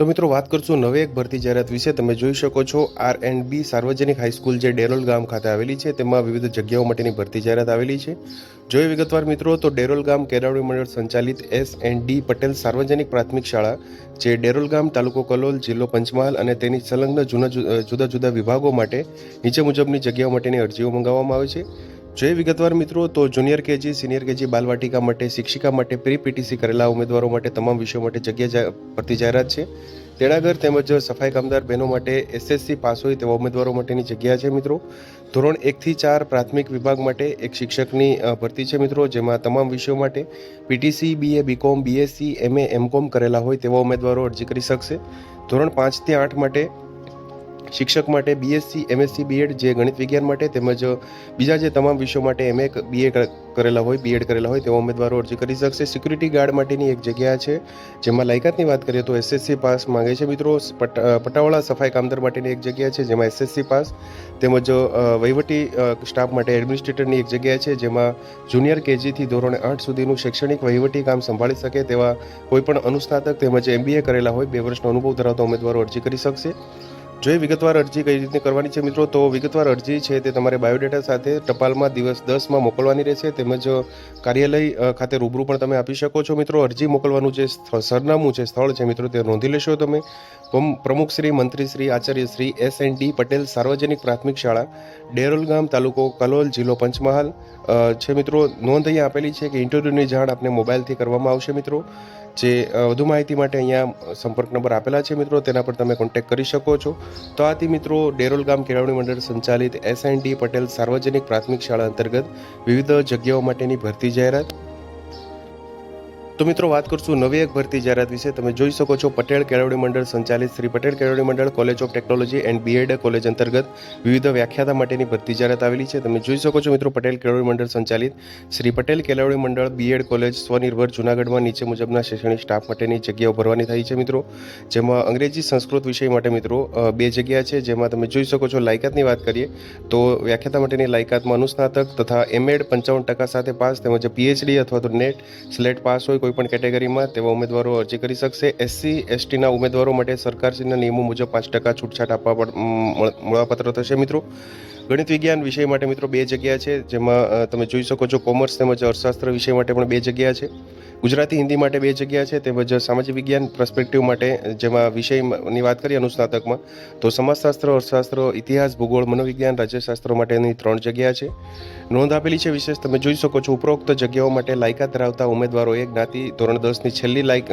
તો મિત્રો વાત કરશું નવે એક ભરતી જાહેરાત વિશે. તમે જોઈ શકો છો આર એન્ડ બી સાર્વજનિક હાઈસ્કૂલ જે ડેરોલ ગામ ખાતે આવેલી છે, તેમાં વિવિધ જગ્યાઓ માટેની ભરતી જાહેરાત આવેલી છે. જોઈએ વિગતવાર મિત્રો, તો ડેરોલ ગામ કેળવણી મંડળ સંચાલિત એસ એન્ડ ડી પટેલ સાર્વજનિક પ્રાથમિક શાળા, જે ડેરોલ ગામ તાલુકો કલોલ, જિલ્લો પંચમહાલ અને તેની સંલગ્ન જુદા જુદા વિભાગો માટે નીચે મુજબની જગ્યાઓ માટેની અરજીઓ મંગાવવામાં આવે છે. જોઈએ વિગતવાર મિત્રો, તો જુનિયર કેજી, સિનિયર કેજી, બાલવાટિકા માટે, શિક્ષિકા માટે પ્રી પીટીસી કરેલા ઉમેદવારો માટે તમામ વિષયો માટે જગ્યા ભરતી જાહેરાત છે. તેણાગર તેમજ સફાઈ કામદાર બહેનો માટે એસએસસી પાસ હોય તેવા ઉમેદવારો માટેની જગ્યા છે મિત્રો. ધોરણ એકથી ચાર પ્રાથમિક વિભાગ માટે એક શિક્ષકની ભરતી છે મિત્રો, જેમાં તમામ વિષયો માટે PTC, BA, BCom, BSc, MA, MCom કરેલા હોય તેવા ઉમેદવારો અરજી કરી શકશે. ધોરણ પાંચથી આઠ માટે શિક્ષક માટે બીએસસી એમએસસી બીએડ જે ગણિત વિજ્ઞાન માટે તેમજ બીજા જે તમામ વિષયો માટે એમએ બીએ કરેલા હોય બીએડ કરેલા હોય તેવા ઉમેદવારો અરજી કરી શકશે. સિક્યુરિટી ગાર્ડ માટેની એક જગ્યા છે, જેમાં લાયકાતની વાત કરીએ તો એસએસસી પાસ માંગે છે મિત્રો. પટાવાળા સફાઈ કામદાર માટેની એક જગ્યા છે, જેમાં એસએસસી પાસ તેમજ વહીવટી સ્ટાફ માટે એડમિનિસ્ટ્રેટરની એક જગ્યા છે, જેમાં જુનિયર કેજીથી ધોરણ આઠ સુધીનું શૈક્ષણિક વહીવટી કામ સંભાળી શકે તેવા કોઈપણ અનુસ્નાતક તેમજ એમબીએ કરેલા હોય, બે વર્ષનો અનુભવ ધરાવતા ઉમેદવારો અરજી કરી શકશે. જોઈએ વિગતવાર અરજી કઈ રીતે કરવાની છે મિત્રો? તો વિગતવાર અરજી છે તે તમારે બાયોડેટા સાથે ટપાલમાં દિવસ દસમાં મોકલવાની રહેશે. તેમજ કાર્યાલય ખાતે રૂબરૂ પણ તમે આપી શકો છો મિત્રો. અરજી મોકલવાનું જે સરનામું છે સ્થળ છે મિત્રો તે નોંધી લેશો તમે. પ્રમ- પ્રમુખ શ્રી, મંત્રી Shri, Acharya Shri S N D Patel સાર્વજનિક પ્રાથમિક શાળા, ડેરોલ ગામ, તાલુકો કલોલ, જિલ્લો પંચમહાલ. છે મિત્રો, નોંધ અહીંયા આપેલી છે કે ઇન્ટરવ્યૂની જાણ આપને મોબાઈલથી કરવામાં આવશે મિત્રો. જે વધુ માહિતી માટે અહીંયા સંપર્ક નંબર આપેલા છે મિત્રો, તેના પર તમે કોન્ટેક્ટ કરી શકો છો. તો આથી મિત્રો, ડેરોલ ગામ કેળવણી મંડળ સંચાલિત એસ ડી પટેલ સાર્વજનિક પ્રાથમિક શાળા અંતર્ગત વિવિધ જગ્યાઓ માટેની ભરતી જાહેરાત તો મિત્રો વાત કરશું નવી એક ભરતી જાહેરાત વિશે. તમે જોઈ શકો છો પટેલ કેળવણી મંડળ સંચાલિત શ્રી પટેલ કેળવણી મંડળ college of technology and BEd college અંતર્ગત વિવિધ વ્યાખ્યાતા માટેની ભરતી જાહેરાત આવેલી છે. તમે જોઈ શકો છો મિત્રો પટેલ કેળવણી મંડળ સંચાલિત શ્રી પટેલ કેળવણી મંડળ બીએડ કોલેજ સ્વનિર્ભર જુનાગઢમાં નીચે મુજબના શૈક્ષણિક સ્ટાફ માટેની જગ્યાઓ ભરવાની થઈ છે મિત્રો. જેમાં અંગ્રેજી સંસ્કૃત વિષય માટે મિત્રો બે જગ્યા છે. જેમાં તમે જોઈ શકો છો લાયકાતની વાત કરીએ, તો વ્યાખ્યાતા માટેની લાયકાતમાં અનુસ્નાતક તથા એમએડ પંચાવન ટકા સાથે પાસ, તેમજ પીએચડી અથવા તો નેટ સ્લેટ પાસ હોય કોઈ પણ કેટેગરીમાં તેવા ઉમેદવારો અરજી કરી શકશે. એસસી, એસટીના ઉમેદવારો માટે સરકારશ્રીના નિયમો મુજબ પાંચ ટકા છૂટછાટ આપવા મળ- મળવાપાત્ર થશે મિત્રો. ગણિત વિજ્ઞાન વિષય માટે મિત્રો બે જગ્યા છે, જેમાં તમે જોઈ શકો છો, કોમર્સ તેમજ અર્થશાસ્ત્ર વિષય માટે પણ બે જગ્યા છે. ગુજરાતી, હિન્દી માટે બે જગ્યા છે. તેમજ સામાજિક વિજ્ઞાન પ્રસ્પેક્ટિવ માટે, જેમાં વિષયની વાત કરીએ અનુસ્નાતકમાં, તો સમાજશાસ્ત્ર, અર્થશાસ્ત્ર, ઇતિહાસ, ભૂગોળ, મનોવિજ્ઞાન, રાજ્યશાસ્ત્રો માટેની ત્રણ જગ્યા છે. નોંધ આપેલી છે વિશેષ. તમે જોઈ શકો છો ઉપરોક્ત જગ્યાઓ માટે લાયકાત ધરાવતા ઉમેદવારોએ જ્ઞાતિ ધોરણ દસની છેલ્લી લાયક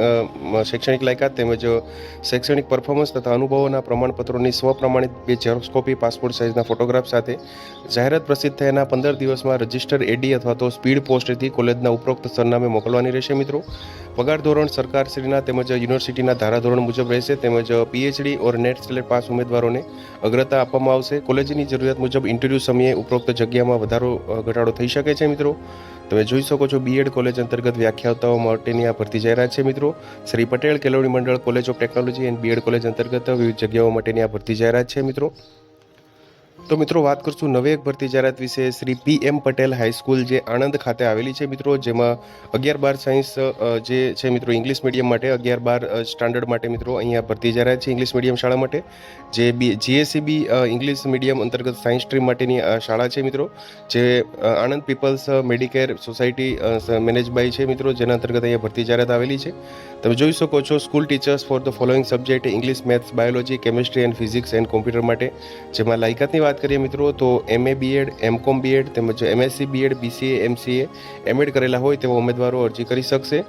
શૈક્ષણિક લાયકાત તેમજ શૈક્ષણિક પરફોર્મન્સ તથા અનુભવોના પ્રમાણપત્રોની સ્વપ્રમાણિત બે ઝેરોક્સ કોપી પાસપોર્ટ સાઇઝના ફોટોગ્રાફ સાથે જાહેરાત પ્રસિદ્ધ થયાના પંદર દિવસમાં રજિસ્ટર એડી અથવા તો સ્પીડ પોસ્ટથી કોલેજના ઉપરોક્ત સરનામે મોકલવાની રહેશે. મિત્રો. પગાર ધોરણ સરકારશ્રીના તેમજ યુનિવર્સિટીના ધારાધોરણ મુજબ રહેશે, તેમજ PhD or NET SLET pass ઉમેદવારોને અગ્રતા આપવામાં આવશે. કોલેજની જરૂરિયાત મુજબ ઇન્ટરવ્યૂ સમયે ઉપરોક્ત જગ્યામાં વધારો ઘટાડો થઈ શકે છે મિત્રો. તમે જોઈ શકો છો બીએડ કોલેજ અંતર્ગત વ્યાખ્યાતાઓ માટેની આ ભરતી જાહેરાત છે મિત્રો. શ્રી પટેલ કેળવણી મંડળ, college of technology and BEd college અંતર્ગત વિવિધ જગ્યાઓ માટેની આ ભરતી જાહેરાત છે મિત્રો. તો મિત્રો, વાત કરશું નવી એક ભરતી જાહેરાત વિશે. Shri P M Patel high school જે આણંદ ખાતે આવેલી છે મિત્રો, જેમાં અગિયાર બાર સાયન્સ જે છે મિત્રો, ઇંગ્લિશ મીડિયમ માટે અગિયાર બાર સ્ટાન્ડર્ડ માટે મિત્રો અહીંયા ભરતી જાહેરાત છે ઇંગ્લિશ મીડિયમ શાળા માટે. જે બી જીએસસીબી ઇંગ્લિશ મીડિયમ અંતર્ગત સાયન્સ સ્ટ્રીમ માટેની શાળા છે મિત્રો, જે Anand peoples medicare society manage by છે મિત્રો, જેના અંતર્ગત અહીંયા ભરતી જાહેરાત આવેલી છે. તમે જોઈ શકો છો, school teachers for the following subject English, maths, biology, chemistry and physics and computer માટે, જેમાં લાયકાતની વાત કરીએ મિત્રો, તો એમએ બીએડ એમકોમ બીએડ તેમજ MSc BEd BCA MCA MEd કરેલા હોય તેવા ઉમેદવારો અરજી કરી શકશે.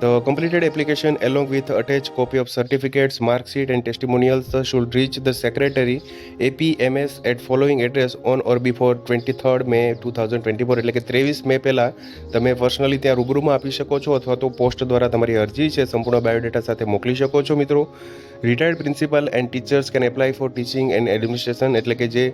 The completed application along with attached copy of certificates, mark sheet and testimonials should reach the secretary APMS at following address on or before 23rd May 2024 એટલે કે ત્રેવીસ મે પહેલાં તમે પર્સનલી ત્યાં રૂબરૂમાં આપી શકો છો અથવા તો પોસ્ટ દ્વારા તમારી અરજી છે સંપૂર્ણ બાયોડેટા સાથે મોકલી શકો છો મિત્રો retired principal and teachers can apply for teaching and administration એટલે કે જે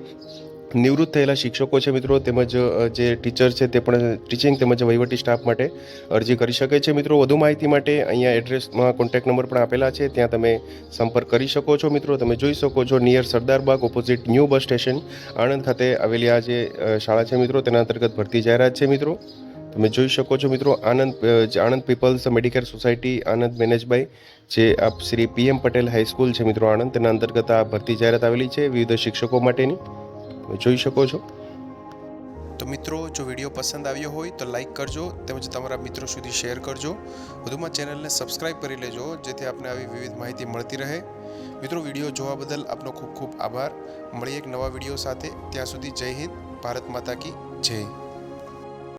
નિવૃત્ત થયેલા શિક્ષકો છે મિત્રો, તેમજ જે ટીચર છે તે પણ ટીચિંગ તેમજ વહીવટી સ્ટાફ માટે અરજી કરી શકે છે. મિત્રો, વધુ માહિતી માટે અહીંયા એડ્રેસમાં કોન્ટેક્ટ નંબર પણ આપેલા છે. ત્યાં તમે સંપર્ક કરી શકો છો મિત્રો. તમે જોઈ શકો છો near Sardarbag opposite new bus station, Anand ખાતે આવેલી આ જે શાળા છે મિત્રો, તેના અંતર્ગત ભરતી જાહેરાત છે મિત્રો. તમે જોઈ શકો છો મિત્રો, Anand Anand peoples medicare society, Anand મેનેજભાઈ જે આપ શ્રી પીએમ પટેલ હાઈસ્કૂલ છે મિત્રો આણંદ, તેના અંતર્ગત આ ભરતી જાહેરાત આવેલી છે વિવિધ શિક્ષકો માટેની. તમે જોઈ શકો છો. તો મિત્રો, જો વીડિયો પસંદ આવ્યો હોય તો લાઈક કરજો તેમજ તમારા મિત્રો સુધી શેર કરજો. વધુમાં ચેનલને સબસ્ક્રાઇબ કરી લેજો, જેથી આપને આવી વિવિધ માહિતી મળતી રહે. મિત્રો, વીડિયો જોવા બદલ આપનો ખૂબ ખૂબ આભાર. મળીએ એક નવા વીડિયો સાથે. ત્યાં સુધી જય હિન્દ, ભારત માતા કી જય.